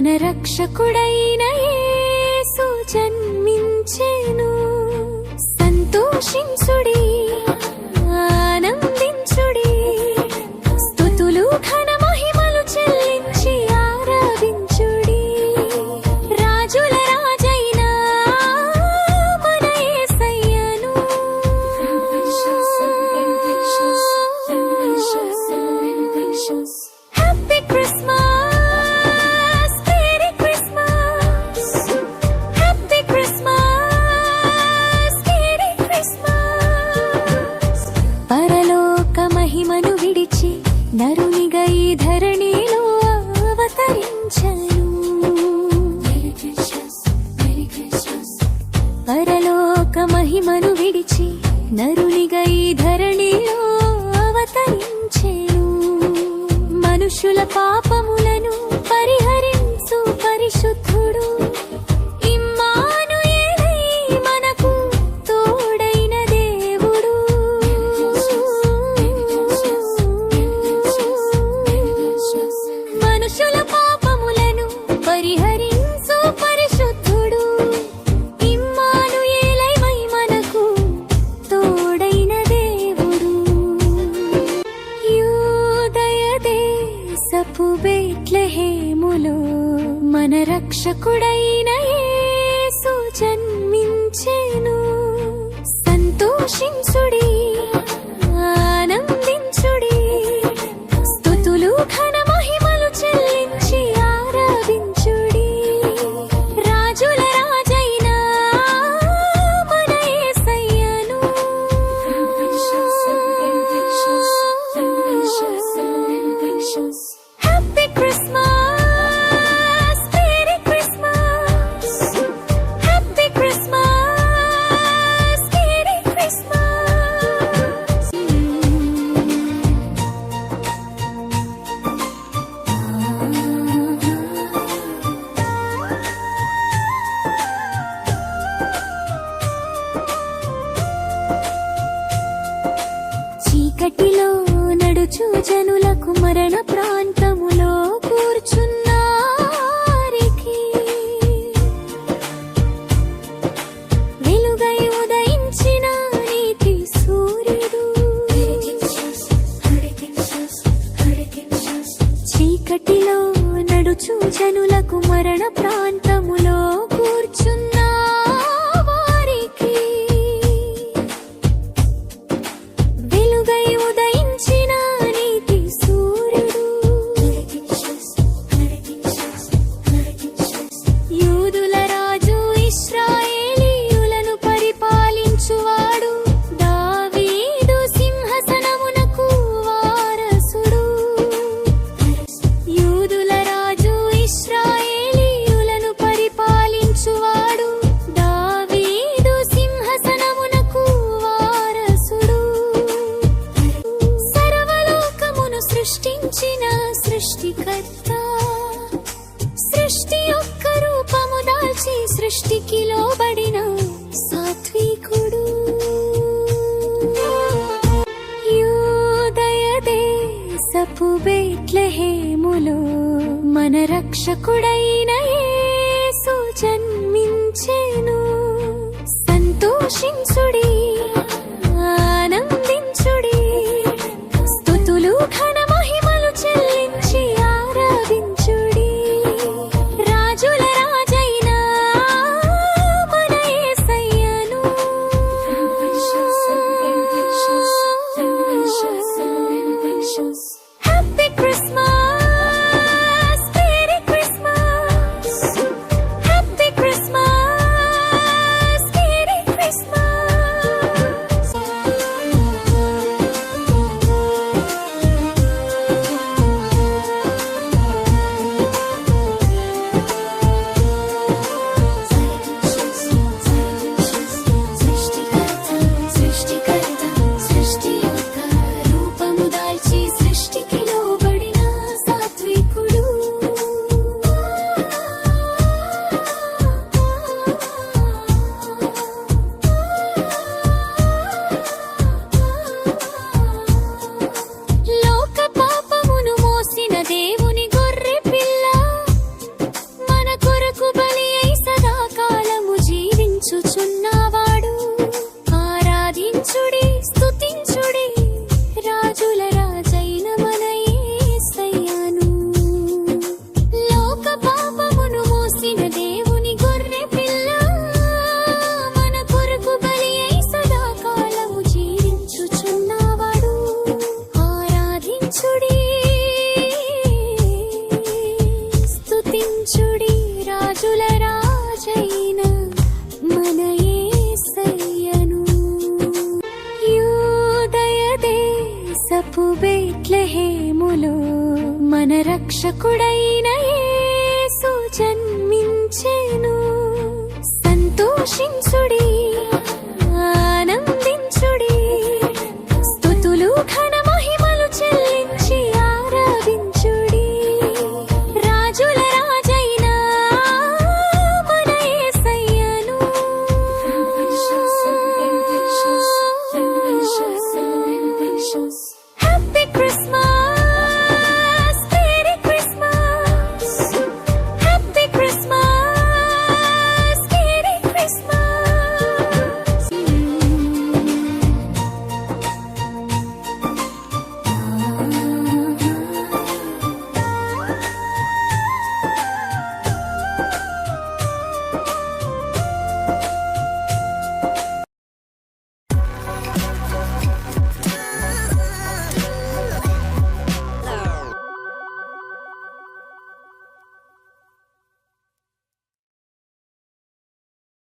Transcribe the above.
మన రక్షకుడైన జన్మించేను. జన్మించెను సంతోషించుడి ఆనందించుడి. స్థుతులు ఘన మహిమలు చెల్లించి ఆరాధించుడి. రాజుల రాజైన మన హ్యాపీ క్రిస్మస్ మనుషుల పాపము రక్షకుడైన మరణ ప్రాంతములో కూర్చున్నారికి. వెలుగై ఉదయించిన నీతి సూర్యుడు. చీకటిలో నడుచు జనులకు మరణ ప్రాంతములో కూర్చున్న రచించిన సృష్టికర్త. సృష్టి యొక్క రూపము దాల్చి సృష్టికి లోబడిన సాత్వికుడు. యూదయ దేశపు బెట్లహేములు మన రక్షకుడైన ఏ మనములు మన రక్షకుడైన యేసు జన్మించెను. సంతోషించుడి